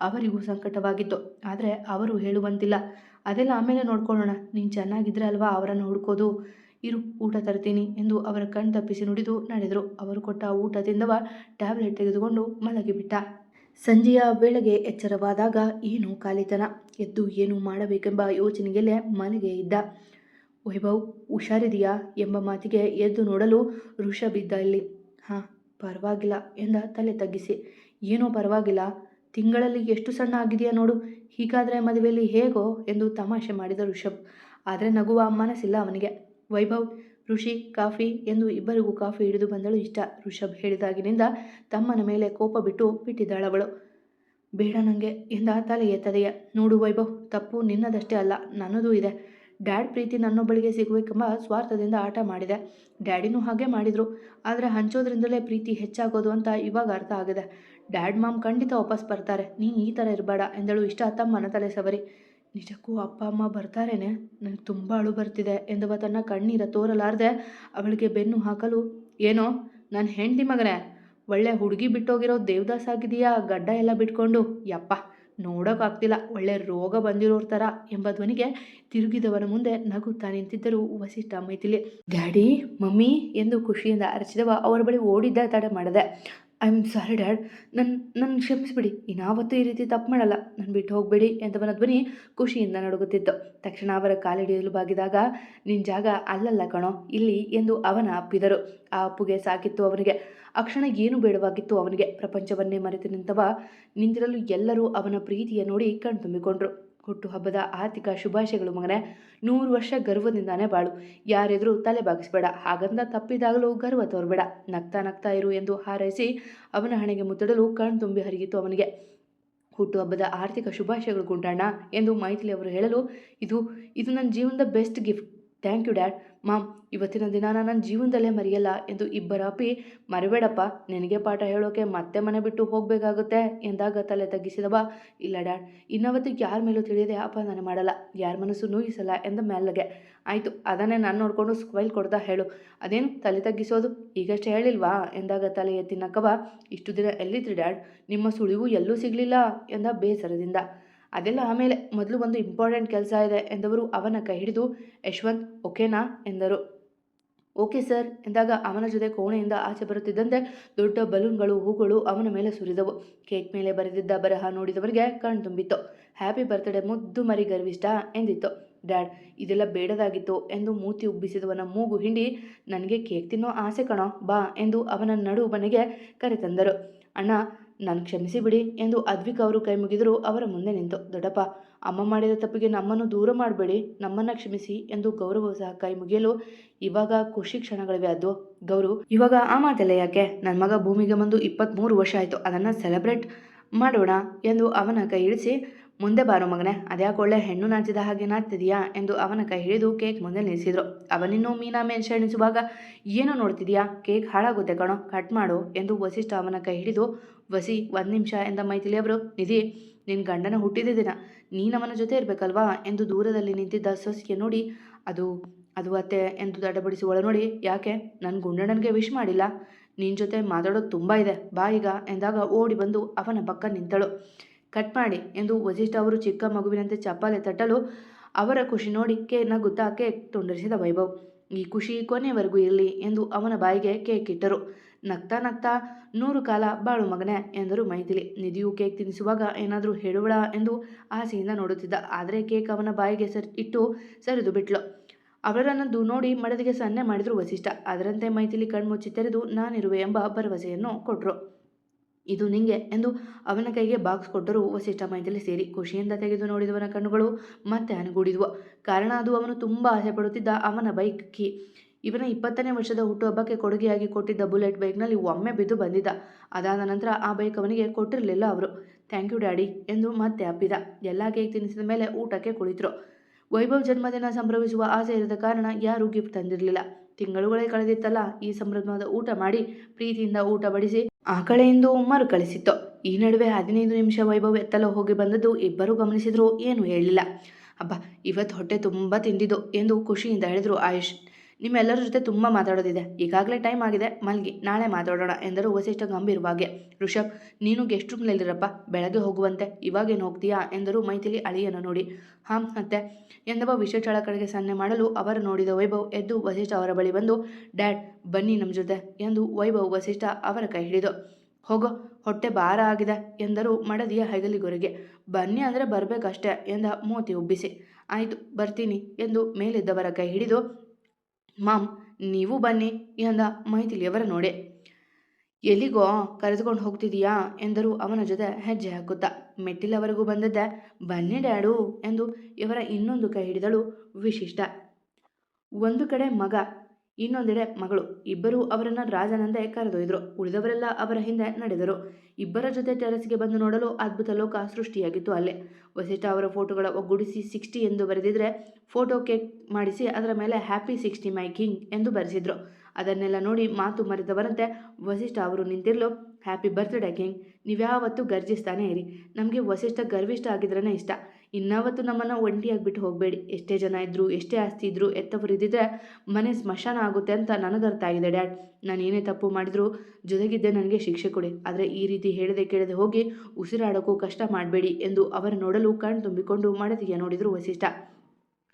ಅವರಿಗೂ ಸಂಕಟವಾಗಿತ್ತು. ಆದರೆ ಅವರು ಹೇಳುವಂತಿಲ್ಲ, ಅದೆಲ್ಲ ಆಮೇಲೆ ನೋಡ್ಕೊಳ್ಳೋಣ, ನೀನು ಚೆನ್ನಾಗಿದ್ರೆ ಅಲ್ವಾ ಅವರನ್ನು ಹುಡ್ಕೋದು? ಇರು, ಊಟ ತರ್ತೀನಿ ಎಂದು ಅವರ ಕಣ್ ತಪ್ಪಿಸಿ ನುಡಿದು ನಡೆದರು. ಅವರು ಕೊಟ್ಟ ಊಟ ತಿಂದವ ಟ್ಯಾಬ್ಲೆಟ್ ತೆಗೆದುಕೊಂಡು ಮಲಗಿಬಿಟ್ಟ. ಸಂಜೆಯ ವೇಳೆಗೆ ಎಚ್ಚರವಾದಾಗ ಏನು ಖಾಲಿತನ ಎದ್ದು ಏನು ಮಾಡಬೇಕೆಂಬ ಯೋಚನೆಯಲ್ಲೇ ಮನೆಗೆ ಇದ್ದ. ವೈಭವ್, ಹುಷಾರಿದೆಯಾ? ಎಂಬ ಮಾತಿಗೆ ಎದ್ದು ನೋಡಲು ಋಷಭಿದ್ದ ಇಲ್ಲಿ. ಹಾಂ, ಪರವಾಗಿಲ್ಲ ಎಂದ ತಲೆ ತಗ್ಗಿಸಿ. ಏನೋ ಪರವಾಗಿಲ್ಲ. ತಿಂಗಳಲ್ಲಿ ಎಷ್ಟು ಸಣ್ಣ ಆಗಿದೆಯಾ ನೋಡು. ಹೀಗಾದರೆ ಮದುವೆಯಲ್ಲಿ ಹೇಗೋ? ಎಂದು ತಮಾಷೆ ಮಾಡಿದ ಋಷಭ್. ಆದರೆ ನಗುವ ಮನಸ್ಸಿಲ್ಲ ಅವನಿಗೆ. ವೈಭವ್, ಋಷಿ, ಕಾಫಿ ಎಂದು ಇಬ್ಬರಿಗೂ ಕಾಫಿ ಹಿಡಿದು ಬಂದಳು. ಇಷ್ಟ ಋಷಭ್ ಹೇಳಿದಾಗಿನಿಂದ ತಮ್ಮನ ಮೇಲೆ ಕೋಪ ಬಿಟ್ಟು ಬಿಟ್ಟಿದ್ದಾಳವಳು. ಬೇಡ ನನಗೆ ಎಂದ ತಲೆ ಎತ್ತದೆಯ. ನೋಡು ವೈಭವ್, ತಪ್ಪು ನಿನ್ನದಷ್ಟೇ ಅಲ್ಲ, ನನ್ನದೂ ಇದೆ. ಡ್ಯಾಡ್ ಪ್ರೀತಿ ನನ್ನೊಬ್ಬಳಿಗೆ ಸಿಗಬೇಕೆಂಬ ಸ್ವಾರ್ಥದಿಂದ ಆಟ ಮಾಡಿದೆ. ಡ್ಯಾಡಿನೂ ಹಾಗೆ ಮಾಡಿದರು. ಆದರೆ ಹಂಚೋದ್ರಿಂದಲೇ ಪ್ರೀತಿ ಹೆಚ್ಚಾಗೋದು ಅಂತ ಇವಾಗ ಅರ್ಥ ಆಗಿದೆ. ಡ್ಯಾಡ್ ಮಾಮ್ ಖಂಡಿತ ವಾಪಸ್ ಬರ್ತಾರೆ. ನೀನು ಈ ಥರ ಇರಬೇಡ ಎಂದಳು ಇಷ್ಟ ತಮ್ಮನ ತಲೆ ಸವರಿ. ನಿಜಕ್ಕೂ ಅಪ್ಪ, ಅಮ್ಮ ಬರ್ತಾರೇನೆ? ನನಗೆ ತುಂಬ ಅಳು ಬರ್ತಿದೆ ಎಂದವ ತನ್ನ ಕಣ್ಣೀರ ತೋರಲಾರದೆ ಅವಳಿಗೆ ಬೆನ್ನು ಹಾಕಲು, ಏನೋ ನನ್ನ ಹೆಂಡತಿ ಮಗನೇ, ಒಳ್ಳೆ ಹುಡುಗಿ ಬಿಟ್ಟೋಗಿರೋ ದೇವದಾಸ್ ಆಗಿದೆಯಾ ಗಡ್ಡ ಎಲ್ಲ ಬಿಟ್ಕೊಂಡು, ಯಪ್ಪ ನೋಡೋಕ್ಕಾಗ್ತಿಲ್ಲ ಒಳ್ಳೆ ರೋಗ ಬಂದಿರೋರ್ ಥರ ಎಂಬ ಧ್ವನಿಗೆ ತಿರುಗಿದವನ ಮುಂದೆ ನಗುತ್ತಾ ನಿಂತಿದ್ದರು ವಸಿಷ್ಠ ಮೈಥಿಲಿ, ಡ್ಯಾಡಿ, ಮಮ್ಮಿ ಎಂದು ಖುಷಿಯಿಂದ ಅರಚಿದವ ಅವರ ಬಳಿ ಓಡಿದ್ದ ತಡೆ ಮಾಡದೆ. ಐ ಆಮ್ ಸಾರಿ ಡ್ಯಾಡ್ ನನ್ನ ನನ್ನ ಕ್ಷಮಿಸಿಬಿಡಿ. ಇನ್ನಾವತ್ತೂ ಈ ರೀತಿ ತಪ್ಪು ಮಾಡಲ್ಲ. ನಾನು ಬಿಟ್ಟು ಹೋಗಬೇಡಿ ಎಂದವನ ಧ್ವನಿ ಖುಷಿಯಿಂದ ನಡುಗುತ್ತಿತ್ತು. ತಕ್ಷಣ ಅವರ ಕಾಲಿಡಿಯಲು ಬಾಗಿದಾಗ ನಿನ್ನ ಜಾಗ ಅಲ್ಲಲ್ಲ ಕಣೋ, ಇಲ್ಲಿ ಎಂದು ಅವನ ಅಪ್ಪಿದರು. ಆ ಅಪ್ಪುಗೆ ಸಾಕಿತ್ತು ಅವನಿಗೆ. ಅಕ್ಷಣ ಕ್ಷಣ ಏನು ಬೇಡವಾಗಿತ್ತು ಅವನಿಗೆ. ಪ್ರಪಂಚವನ್ನೇ ಮರೆತು ನಿಂತವ ನಿಂತಿರಲು ಎಲ್ಲರೂ ಅವನ ಪ್ರೀತಿಯ ನೋಡಿ ಕಣ್ತುಂಬಿಕೊಂಡ್ರು. ಹುಟ್ಟುಹಬ್ಬದ ಆರ್ಥಿಕ ಶುಭಾಶಯಗಳು ಮಗನೇ. ನೂರು ವರ್ಷ ಗರ್ವದಿಂದಾನೇ ಬಾಳು. ಯಾರೆದುರು ತಲೆ ಬಾಗಿಸ್ಬೇಡ. ಹಾಗಂದ ತಪ್ಪಿದಾಗಲೂ ಗರ್ವ ತೋರ್ಬೇಡ. ನಗ್ತಾ ನಗ್ತಾ ಇರು ಎಂದು ಹಾರೈಸಿ ಅವನ ಹಣೆಗೆ ಮುತ್ತಡಲು ಕಣ್ ತುಂಬಿ ಹರಿಯಿತು ಅವನಿಗೆ. ಹುಟ್ಟುಹಬ್ಬದ ಆರ್ಥಿಕ ಶುಭಾಶಯಗಳು ಗುಂಡಣ್ಣ ಎಂದು ಮೈಥಿಲಿ ಅವರು ಹೇಳಲು, ಇದು ಇದು ನನ್ನ ಜೀವನದ best gift thank you, dad. Mom, ಇವತ್ತಿನ ದಿನ ನನ್ನ ಜೀವನದಲ್ಲೇ ಮರೆಯಲ್ಲ ಎಂದು ಇಬ್ಬರ ಅಪ್ಪಿ, ಮರಿಬೇಡಪ್ಪ, ನಿನಗೆ ಪಾಠ ಹೇಳೋಕೆ ಮತ್ತೆ ಮನೆ ಬಿಟ್ಟು ಹೋಗಬೇಕಾಗುತ್ತೆ ಎಂದಾಗ ತಲೆ ತಗ್ಗಿಸಿದವ ಇಲ್ಲ, ಡ್ಯಾಡ್ ಇನ್ನವತ್ತಿಗೆ ಯಾರ ಮೇಲೂ ತಿಳಿಯದೆ ಅಪ್ಪ ನಾನು ಮಾಡಲ್ಲ. ಯಾರ ಮನಸ್ಸು ನೋಯಿಸಲ್ಲ ಎಂದ ಮೆಲ್ಲಗೆ ಆಯಿತು, ಅದನ್ನೇ ನಾನು ನೋಡಿಕೊಂಡು ಸ್ಕ್ವೈಲ್ ಕೊಡ್ತಾ ಹೇಳು. ಅದೇನು ತಲೆ ತಗ್ಗಿಸೋದು? ಈಗಷ್ಟೇ ಹೇಳಿಲ್ವಾ? ಎಂದಾಗ ತಲೆ ಎತ್ತಿನಕ್ಕವ ಇಷ್ಟು ದಿನ ಎಲ್ಲಿದ್ರಿ, ಡ್ಯಾಡ್? ನಿಮ್ಮ ಸುಳಿವು ಎಲ್ಲೂ ಸಿಗಲಿಲ್ಲ ಎಂದ ಬೇಸರದಿಂದ. ಅದೆಲ್ಲ ಆಮೇಲೆ ಮೊದಲು ಒಂದು ಇಂಪಾರ್ಟೆಂಟ್ ಕೆಲಸ ಇದೆ ಎಂದವರು ಅವನ ಕೈ ಹಿಡಿದು, ಯಶವಂತ್ ಓಕೆನಾ ಎಂದರು. ಓಕೆ ಸರ್ ಎಂದಾಗ ಅವನ ಜೊತೆ ಕೋಣೆಯಿಂದ ಆಚೆ ಬರುತ್ತಿದ್ದಂತೆ ದೊಡ್ಡ ಬಲೂನ್ಗಳು, ಹೂಗಳು ಅವನ ಮೇಲೆ ಸುರಿದವು. ಕೇಕ್ ಮೇಲೆ ಬರೆದಿದ್ದ ಬರಹ ನೋಡಿದವರಿಗೆ ಕಣ್ತುಂಬಿತ್ತು ಹ್ಯಾಪಿ ಬರ್ತ್ಡೇ ಮುದ್ದು ಮರಿ ಗರ್ವಿಷ್ಟ ಎಂದಿತ್ತು. ಡ್ಯಾಡ್ ಇದೆಲ್ಲ ಬೇಡದಾಗಿತ್ತು ಎಂದು ಮೂತಿ ಉಬ್ಬಿಸಿದವನ ಮೂಗು ಹಿಂಡಿ, ನನಗೆ ಕೇಕ್ ತಿನ್ನೋ ಆಸೆ ಕಣೋ, ಬಾ ಎಂದು ಅವನ ನಡು ಮನೆಗೆ ಕರೆತಂದರು. ಅಣ್ಣ ನಾನು ಕ್ಷಮಿಸಿ ಬಿಡಿ ಎಂದು ಅದ್ವಿಕ್ ಅವರು ಕೈ ಮುಗಿದರು. ಅವರ ಮುಂದೆ ನಿಂತು, ದೊಡ್ಡಪ್ಪ, ಅಮ್ಮ ಮಾಡಿದ ತಪ್ಪಿಗೆ ನಮ್ಮನ್ನು ದೂರ ಮಾಡಬೇಡಿ. ನಮ್ಮನ್ನು ಕ್ಷಮಿಸಿ ಎಂದು ಗೌರವ ಸಹ ಕೈ ಮುಗಿಯಲು ಇವಾಗ ಖುಷಿ ಕ್ಷಣಗಳಿವೆ ಅದು ಗೌರು, ಇವಾಗ ಆ ಮಾತೆಲ್ಲ ಯಾಕೆ? ನನ್ನ ಮಗ ಭೂಮಿಗೆ ಬಂದು ಇಪ್ಪತ್ತ್ಮೂರು ವರ್ಷ ಆಯಿತು. ಅದನ್ನು ಸೆಲೆಬ್ರೇಟ್ ಮಾಡೋಣ ಎಂದು ಅವನ ಕೈ ಇಳಿಸಿ ಮುಂದೆ ಬಾರೋ ಮಗನೇ, ಅದ್ಯಾಕೆ ಒಳ್ಳೆ ಹೆಣ್ಣು ನಾಚಿದ ಹಾಗೆ ನಾಚ್ತಿದೀಯಾ? ಎಂದು ಅವನ ಕೈ ಹಿಡಿದು ಕೇಕ್ ಮುಂದೆ ನಿಲ್ಲಿಸಿದ್ರು. ಅವನಿನ್ನೂ ಮೀನಾ ಮೇಲೆ ಶಣಿಸುವಾಗ ಏನೋ ನೋಡ್ತಿದೀಯಾ? ಕೇಕ್ ಹಾಳಾಗುತ್ತೆ ಕಣೋ, ಕಟ್ ಮಾಡು ಎಂದು ವಸಿಷ್ಠ ಅವನ ಕೈ ಹಿಡಿದು, ವಸಿ, ಒಂದು ನಿಮಿಷ ಎಂದ ಮೈಥಿಲಿಯವರು, ನಿಧಿ ನಿನ್ನ ಗಂಡನ ಹುಟ್ಟಿದ ದಿನ, ನೀನು ಅವನ ಜೊತೆ ಇರಬೇಕಲ್ವಾ? ಎಂದು ದೂರದಲ್ಲಿ ನಿಂತಿದ್ದ ಸೊಸಿಗೆ ನೋಡಿ, ಅದು ಅದು ಅತ್ತೆ ಎಂದು ದಡಬಡಿಸಿ ಒಳ ನೋಡಿ, ಯಾಕೆ? ನನ್ನ ಗುಂಡಣ್ಣನಿಗೆ ವಿಶ್ ಮಾಡಿಲ್ಲ. ನಿನ್ನ ಜೊತೆ ಮಾತಾಡೋದು ತುಂಬ ಇದೆ, ಬಾ ಈಗ ಎಂದಾಗ ಓಡಿ ಬಂದು ಅವನ ಪಕ್ಕ ನಿಂತಳು. ಕಟ್ ಮಾಡಿ ಎಂದು ವಸಿಷ್ಠ ಅವರು ಚಿಕ್ಕ ಮಗುವಿನಂತೆ ಚಪ್ಪಾಲೆ ತಟ್ಟಲು ಅವರ ಖುಷಿ ನೋಡಿ ಕೇಕ್ ನಗುತ್ತಾ ಕೇಕ್ ತುಂಡರಿಸಿದ ವೈಭವ್. ಈ ಖುಷಿ ಕೊನೆಯವರೆಗೂ ಇರಲಿ ಎಂದು ಅವನ ಬಾಯಿಗೆ ಕೇಕ್ ಇಟ್ಟರು. ನಗ್ತಾ ನಗ್ತಾ, ನೂರು ಕಾಲ ಬಾಳು ಮಗನೇ ಎಂದರು ಮೈಥಿಲಿ. ನಿಧಿಯು ಕೇಕ್ ತಿನ್ನಿಸುವಾಗ ಏನಾದರೂ ಹೇಳುವಳ ಎಂದು ಆಸೆಯಿಂದ ನೋಡುತ್ತಿದ್ದ. ಆದರೆ ಕೇಕ್ ಅವನ ಬಾಯಿಗೆ ಸರಿ ಇಟ್ಟು ಸರಿದು ಬಿಟ್ಲು. ಅವರನ್ನದು ನೋಡಿ ಮಡದಿಗೆ ಸನ್ನೆ ಮಾಡಿದರು ವಸಿಷ್ಠ. ಅದರಂತೆ ಮೈಥಿಲಿ ಕಣ್ಮುಚ್ಚಿ ತೆರೆದು, ನಾನಿರುವೆ ಎಂಬ ಭರವಸೆಯನ್ನು ಕೊಟ್ಟರು ಇದು ನಿಂಗೆ ಎಂದು ಅವನ ಕೈಗೆ ಬಾಕ್ಸ್ ಕೊಟ್ಟರು ವಸಿಷ್ಠ ಮೈಥಿಲಿ ಸೇರಿ ಖುಷಿಯಿಂದ ತೆಗೆದು ನೋಡಿದವನ ಕಣ್ಣುಗಳು ಮತ್ತೆ ಅನುಗೂಡಿದುವು. ಕಾರಣ ಅದು ಅವನು ತುಂಬ ಆಸೆ ಪಡುತ್ತಿದ್ದ ಅವನ ಬೈಕ್ ಕೀ ಇವನ ಇಪ್ಪತ್ತನೇ ವರ್ಷದ ಹುಟ್ಟುಹಬ್ಬಕ್ಕೆ ಕೊಡುಗೆಯಾಗಿ ಕೊಟ್ಟಿದ್ದ ಬುಲೆಟ್ ಬೈಕ್ನಲ್ಲಿ ಒಮ್ಮೆ ಬಿದ್ದು ಬಂದಿದ್ದ. ಅದಾದ ನಂತರ ಆ ಬೈಕ್ ಅವನಿಗೆ ಕೊಟ್ಟಿರಲಿಲ್ಲ ಅವರು. ಥ್ಯಾಂಕ್ ಯು ಡ್ಯಾಡಿ ಎಂದು ಮತ್ತೆ ಅಪ್ಪಿದ. ಎಲ್ಲ ಕೇಕ್ ತಿನ್ನಿಸಿದ ಮೇಲೆ ಊಟಕ್ಕೆ ಕುಳಿತರು. ವೈಭವ್ ಜನ್ಮದಿನ ಸಂಭ್ರಮಿಸುವ ಆಸೆ ಇರದ ಕಾರಣ ಯಾರೂ ಗಿಫ್ಟ್ ತಂದಿರಲಿಲ್ಲ. ತಿಂಗಳುಗಳೇ ಕಳೆದಿತ್ತಲ್ಲ, ಈ ಸಂಭ್ರಮದ ಊಟ ಮಾಡಿ ಪ್ರೀತಿಯಿಂದ ಊಟ ಬಡಿಸಿ ಆ ಕಡೆಯಿಂದ ಮರುಕಳಿಸಿತ್ತು ಈ ನಡುವೆ ಹದಿನೈದು ನಿಮಿಷ ವೈಭವ್ ಎತ್ತಲು ಹೋಗಿ ಬಂದದ್ದು ಇಬ್ಬರು ಗಮನಿಸಿದ್ರು, ಏನು ಹೇಳಿಲ್ಲ. ಅಬ್ಬ, ಇವತ್ತು ಹೊಟ್ಟೆ ತುಂಬ ತಿಂದಿದ್ದು, ಎಂದು ಖುಷಿಯಿಂದ ಹೇಳಿದರು ಆಯುಷ್. ನಿಮ್ಮೆಲ್ಲರ ಜೊತೆ ತುಂಬ ಮಾತಾಡೋದಿದೆ. ಈಗಾಗಲೇ ಟೈಮ್ ಆಗಿದೆ. ಮಲ್ಗಿ, ನಾಳೆ ಮಾತಾಡೋಣ ಎಂದರು ವಸಿಷ್ಠ ಗಂಭೀರವಾಗಿ ಋಷಭ್ ನೀನು ಗೆಸ್ಟ್ ರೂಮ್ನಲ್ಲಿರಪ್ಪ ಬೆಳಗ್ಗೆ ಹೋಗುವಂತೆ. ಇವಾಗೇನು ಹೋಗ್ತೀಯಾ? ಎಂದರು ಮೈಥಿಲಿ ಅಳಿಯನ ನೋಡಿ. ಹಾಂ ಮತ್ತೆ ಎಂದವ ವಿಶೇಷಳ ಕಡೆಗೆ ಸನ್ನೆ ಮಾಡಲು ಅವರು ನೋಡಿದ ವೈಭವ್ ಎದ್ದು ವಸಿಷ್ಠ ಅವರ ಬಳಿ ಬಂದು, ಡ್ಯಾಡ್, ಬನ್ನಿ ನಮ್ಮ ಜೊತೆ ಎಂದು ವೈಭವ್ ವಸಿಷ್ಠ ಅವರ ಕೈ ಹಿಡಿದು, ಹೋಗೋ, ಹೊಟ್ಟೆ ಭಾರ ಆಗಿದೆ ಎಂದರು ಮಡದಿಯ ಹೆಗಲಿಗೊರೆಗೆ ಬನ್ನಿ ಅಂದರೆ ಬರಬೇಕಷ್ಟೇ ಎಂದ ಮೋತಿ ಉಬ್ಬಿಸಿ. ಆಯಿತು, ಬರ್ತೀನಿ ಎಂದು ಮೇಲಿದ್ದವರ ಕೈ ಹಿಡಿದು ಮಾಮ್, ನೀವು ಬನ್ನಿ ಎಂದ ಮೈಥಿಲಿಯವರ ನೋಡೆ. ಎಲ್ಲಿಗೋ ಕರೆದುಕೊಂಡು ಹೋಗ್ತಿದೀಯಾ ಎಂದರು ಅವನ ಜೊತೆ ಹೆಜ್ಜೆ ಹಾಕುತ್ತಾ, ಮೆಟ್ಟಿಲವರೆಗೂ ಬಂದದ್ದೆ, ಬನ್ನಿ ಡ್ಯಾಡು ಎಂದು ಇವರ ಇನ್ನೊಂದು ಕೈ ಹಿಡಿದಳು ವಿಶಿಷ್ಟ. ಒಂದು ಕಡೆ ಮಗ ಇನ್ನೊಂದೆಡೆ ಮಗಳು. ಇಬ್ಬರೂ ಅವರನ್ನು ರಾಜನಂದೇ ಕರೆದೊಯ್ದರು. ಉಳಿದವರೆಲ್ಲ ಅವರ ಹಿಂದೆ ನಡೆದರು. ಇಬ್ಬರ ಜೊತೆ ಟೆರೆಸ್ಗೆ ಬಂದು ನೋಡಲು ಅದ್ಭುತ ಲೋಕ ಸೃಷ್ಟಿಯಾಗಿತ್ತು ಅಲ್ಲೇ. ವಸಿಷ್ಠ ಅವರ ಫೋಟೋಗಳ ಒಗ್ಗೂಡಿಸಿ ಸಿಕ್ಸ್ಟಿ ಎಂದು ಬರೆದಿದ್ರೆ ಫೋಟೋ ಕೇಕ್ ಮಾಡಿಸಿ ಅದರ ಮೇಲೆ ಹ್ಯಾಪಿ ಸಿಕ್ಸ್ಟಿ ಮೈ ಕಿಂಗ್ ಎಂದು ಬರೆಸಿದ್ರು. ಅದನ್ನೆಲ್ಲ ನೋಡಿ ಮಾತು ಮರೆತವರಂತೆ ವಸಿಷ್ಠ ಅವರು ನಿಂತಿರಲು. Happy birthday king. ನೀವ್ಯಾವತ್ತೂ ಗರ್ಜಿಸ್ತಾನೆ ಇರಿ. ನಮಗೆ ವಸಿಷ್ಠ ಗರ್ವಿಷ್ಠ ಆಗಿದ್ರೇ ಇಷ್ಟ. ಇನ್ನಾವತ್ತು ನಮ್ಮನ್ನು ಒಂಟಿಯಾಗಿ ಬಿಟ್ಟು ಹೋಗಬೇಡಿ. ಎಷ್ಟೇ ಜನ ಇದ್ದರು ಎಷ್ಟೇ ಆಸ್ತಿ ಇದ್ದರೂ ಎತ್ತವರು ಇದ್ದಿದ್ರೆ ಮನೆ ಸ್ಮಶಾನ ಆಗುತ್ತೆ ಅಂತ ನನಗೆ ಅರ್ಥ ಆಗಿದೆ ಡ್ಯಾಡ್. ನಾನು ಏನೇ ತಪ್ಪು ಮಾಡಿದರೂ ಜೊತೆಗಿದ್ದೆ ನನಗೆ ಶಿಕ್ಷೆ ಕೊಡಿ. ಆದರೆ ಈ ರೀತಿ ಹೇಳದೆ ಕೇಳದೆ ಹೋಗಿ ಉಸಿರಾಡೋಕ್ಕೂ ಕಷ್ಟ ಮಾಡಬೇಡಿ ಎಂದು ಅವರ ನೋಡಲು ಕಣ್ ತುಂಬಿಕೊಂಡು ಮಡದಿಗೆ ನೋಡಿದರು Vasishtha.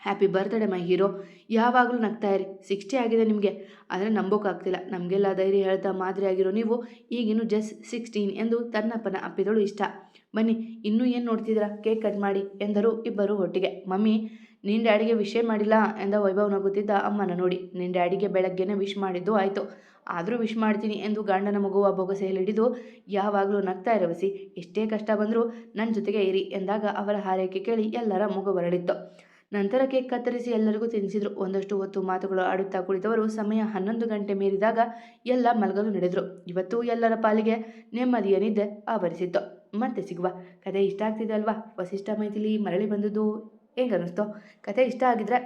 Happy birthday my hero ಯಾವಾಗಲೂ ನಗ್ತಾ ಇರಿ. ಸಿಕ್ಸ್ಟಿ ಆಗಿದೆ ನಿಮಗೆ. ಆದರೆ ನಂಬೋಕ್ಕಾಗ್ತಿಲ್ಲ ನಮಗೆಲ್ಲ ಧೈರ್ಯ ಹೇಳ್ತಾ ಮಾದರಿ ಆಗಿರೋ ನೀವು ಈಗಿನ್ನೂ ಜಸ್ಟ್ ಸಿಕ್ಸ್ಟೀನ್ ಎಂದು ತನ್ನಪ್ಪನ ಅಪ್ಪಿದಳು ಇಷ್ಟ. ಬನ್ನಿ, ಇನ್ನೂ ಏನು ನೋಡ್ತಿದ್ದೀರಾ? ಕೇಕ್ ಕಟ್ ಮಾಡಿ ಎಂದರು ಇಬ್ಬರು ಒಟ್ಟಿಗೆ. ಮಮ್ಮಿ ನಿನ್ನ ಡ್ಯಾಡಿಗೆ ವಿಷಯ ಮಾಡಿಲ್ಲ ಎಂದ ವೈಭವ್ ನಗುತ್ತಿದ್ದ ಅಮ್ಮನ ನೋಡಿ. ನಿನ್ನ ಡ್ಯಾಡಿಗೆ ಬೆಳಗ್ಗೆನೇ ವಿಶ್ ಮಾಡಿದ್ದು ಆಯಿತು. ಆದರೂ ವಿಶ್ ಮಾಡ್ತೀನಿ ಎಂದು ಗಂಡನ ಮಗುವ ಬೊಗಸೆಯಲ್ಲಿ ಹಿಡಿದು, ಯಾವಾಗಲೂ ನಗ್ತಾ ಇರವಸಿ ಎಷ್ಟೇ ಕಷ್ಟ ಬಂದರೂ ನನ್ನ ಜೊತೆಗೆ ಇರಿ ಎಂದಾಗ ಅವರ ಹಾರೈಕೆ ಕೇಳಿ ಎಲ್ಲರ ಮಗು ಬರಡಿತ್ತು ನಂತರ ಕೇಕ್ ಕತ್ತರಿಸಿ ಎಲ್ಲರಿಗೂ ತಿನ್ನಿಸಿದರು. ಒಂದಷ್ಟು ಹೊತ್ತು ಮಾತುಗಳು ಆಡುತ್ತಾ ಕುಳಿತವರು ಸಮಯ ಹನ್ನೊಂದು ಗಂಟೆ ಮೀರಿದಾಗ ಎಲ್ಲ ಮಲಗಲು ನಡೆದರು. ಇವತ್ತು ಎಲ್ಲರ ಪಾಲಿಗೆ ನೆಮ್ಮದಿಯ ನಿದ್ದೆ ಆವರಿಸಿತ್ತು. ಮತ್ತೆ ಸಿಗುವ. ಕತೆ ಇಷ್ಟ ಆಗ್ತಿದೆ ಅಲ್ವಾ? ವಸಿಷ್ಠ ಮೈಥಿಲಿ ಮರಳಿ ಬಂದದ್ದು ಹೇಗನ್ನಿಸ್ತೋ? ಕತೆ ಇಷ್ಟ ಆಗಿದ್ರೆ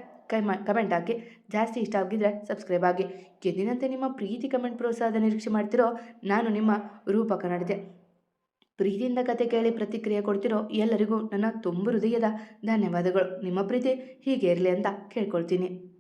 ಮಾ ಕಮೆಂಟ್ ಹಾಕಿ. ಜಾಸ್ತಿ ಇಷ್ಟ ಆಗಿದ್ರೆ ಸಬ್ಸ್ಕ್ರೈಬ್ ಆಗಿ ಎಂದಿನಂತೆ ನಿಮ್ಮ ಪ್ರೀತಿ ಕಮೆಂಟ್ ಪ್ರೋತ್ಸಾಹದ ನಿರೀಕ್ಷೆ ಮಾಡ್ತಿರೋ ನಾನು ನಿಮ್ಮ ರೂಪಕ ಕನ್ನಡತೆ ಪ್ರೀತಿಯಿಂದ ಕತೆ ಕೇಳಿ ಪ್ರತಿಕ್ರಿಯೆ ಕೊಡ್ತಿರೋ ಎಲ್ಲರಿಗೂ ನನ್ನ ತುಂಬ ಹೃದಯದ ಧನ್ಯವಾದಗಳು. ನಿಮ್ಮ ಪ್ರೀತಿ ಹೀಗೆ ಇರಲಿ ಅಂತ ಕೇಳ್ಕೊಳ್ತೀನಿ.